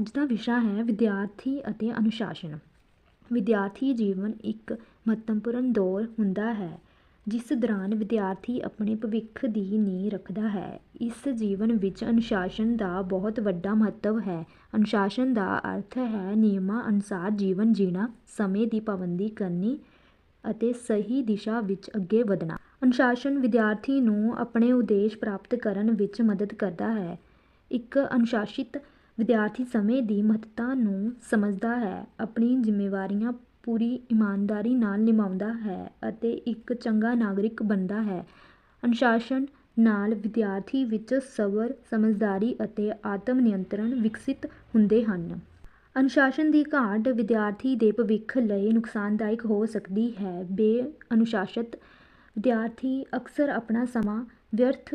ਅੱਜ ਦਾ ਵਿਸ਼ਾ ਹੈ ਵਿਦਿਆਰਥੀ ਅਤੇ ਅਨੁਸ਼ਾਸਨ। ਵਿਦਿਆਰਥੀ ਜੀਵਨ ਇੱਕ ਮਹੱਤਵਪੂਰਨ ਦੌਰ ਹੁੰਦਾ ਹੈ, ਜਿਸ ਦੌਰਾਨ ਵਿਦਿਆਰਥੀ ਆਪਣੇ ਭਵਿੱਖ ਦੀ ਨੀਂਹ ਰੱਖਦਾ ਹੈ। ਇਸ ਜੀਵਨ ਵਿੱਚ ਅਨੁਸ਼ਾਸਨ ਦਾ ਬਹੁਤ ਵੱਡਾ ਮਹੱਤਵ ਹੈ। ਅਨੁਸ਼ਾਸਨ ਦਾ ਅਰਥ ਹੈ ਨਿਯਮਾਂ ਅਨੁਸਾਰ ਜੀਵਨ ਜੀਣਾ, ਸਮੇਂ ਦੀ ਪਾਬੰਦੀ ਕਰਨੀ ਅਤੇ ਸਹੀ ਦਿਸ਼ਾ ਵਿੱਚ ਅੱਗੇ ਵਧਣਾ। ਅਨੁਸ਼ਾਸਨ ਵਿਦਿਆਰਥੀ ਨੂੰ ਆਪਣੇ ਉਦੇਸ਼ ਪ੍ਰਾਪਤ ਕਰਨ ਵਿੱਚ ਮਦਦ ਕਰਦਾ ਹੈ। ਇੱਕ ਅਨੁਸ਼ਾਸਿਤ ਵਿਦਿਆਰਥੀ ਸਮੇਂ ਦੀ ਮਹੱਤਤਾ ਨੂੰ ਸਮਝਦਾ ਹੈ, ਆਪਣੀ ਜ਼ਿੰਮੇਵਾਰੀਆਂ ਪੂਰੀ ਇਮਾਨਦਾਰੀ ਨਾਲ ਨਿਭਾਉਂਦਾ ਹੈ ਅਤੇ ਇੱਕ ਚੰਗਾ ਨਾਗਰਿਕ ਬਣਦਾ ਹੈ। ਅਨੁਸ਼ਾਸਨ ਨਾਲ ਵਿਦਿਆਰਥੀ ਵਿੱਚ ਸਬਰ, ਸਮਝਦਾਰੀ ਅਤੇ ਆਤਮ ਨਿਯੰਤਰਣ ਵਿਕਸਿਤ ਹੁੰਦੇ ਹਨ। ਅਨੁਸ਼ਾਸਨ ਦੀ ਘਾਟ ਵਿਦਿਆਰਥੀ ਦੇ ਭਵਿੱਖ ਲਈ ਨੁਕਸਾਨਦਾਇਕ ਹੋ ਸਕਦੀ ਹੈ। ਬੇਅਨੁਸ਼ਾਸਤ ਵਿਦਿਆਰਥੀ ਅਕਸਰ ਆਪਣਾ ਸਮਾਂ ਵਿਅਰਥ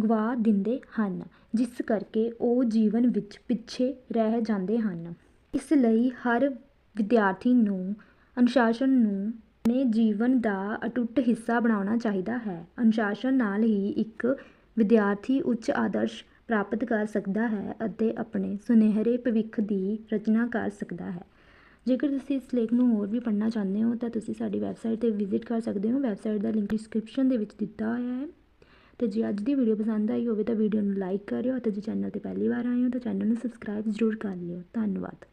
ਗਵਾ ਦਿੰਦੇ ਹਨ, ਜਿਸ ਕਰਕੇ ਉਹ ਜੀਵਨ ਵਿੱਚ ਪਿੱਛੇ ਰਹਿ ਜਾਂਦੇ ਹਨ। ਇਸ ਲਈ ਹਰ ਵਿਦਿਆਰਥੀ ਨੂੰ, ਅਨੁਸ਼ਾਸਨ ਨੂੰ ਆਪਣੇ ਜੀਵਨ ਦਾ ਅਟੁੱਟ ਹਿੱਸਾ ਬਣਾਉਣਾ ਚਾਹੀਦਾ ਹੈ। ਅਨੁਸ਼ਾਸਨ ਨਾਲ ਹੀ ਇੱਕ ਵਿਦਿਆਰਥੀ ਉੱਚ ਆਦਰਸ਼ ਪ੍ਰਾਪਤ ਕਰ ਸਕਦਾ ਹੈ ਅਤੇ ਆਪਣੇ ਸੁਨਹਿਰੇ ਭਵਿੱਖ ਦੀ ਰਚਨਾ ਕਰ ਸਕਦਾ ਹੈ। ਜੇਕਰ ਤੁਸੀਂ ਇਸ ਲੇਖ ਨੂੰ ਹੋਰ ਵੀ ਪੜ੍ਹਨਾ ਚਾਹੁੰਦੇ ਹੋ ਤਾਂ ਤੁਸੀਂ ਸਾਡੀ ਵੈਬਸਾਈਟ 'ਤੇ ਵਿਜ਼ਿਟ ਕਰ ਸਕਦੇ ਹੋ। ਵੈਬਸਾਈਟ ਦਾ ਲਿੰਕ ਡਿਸਕ੍ਰਿਪਸ਼ਨ ਦੇ ਵਿੱਚ ਦਿੱਤਾ ਹੋਇਆ ਹੈ। ਤੇ ਜੇ ਅੱਜ ਦੀ ਵੀਡੀਓ ਪਸੰਦ ਆਈ ਹੋਵੇ ਤਾਂ ਵੀਡੀਓ ਨੂੰ ਲਾਈਕ ਕਰਿਓ ਅਤੇ ਜੇ ਚੈਨਲ ਤੇ ਪਹਿਲੀ ਵਾਰ ਆਏ ਹੋ ਤਾਂ ਚੈਨਲ ਨੂੰ ਸਬਸਕ੍ਰਾਈਬ ਜ਼ਰੂਰ ਕਰ ਲਿਓ। ਧੰਨਵਾਦ।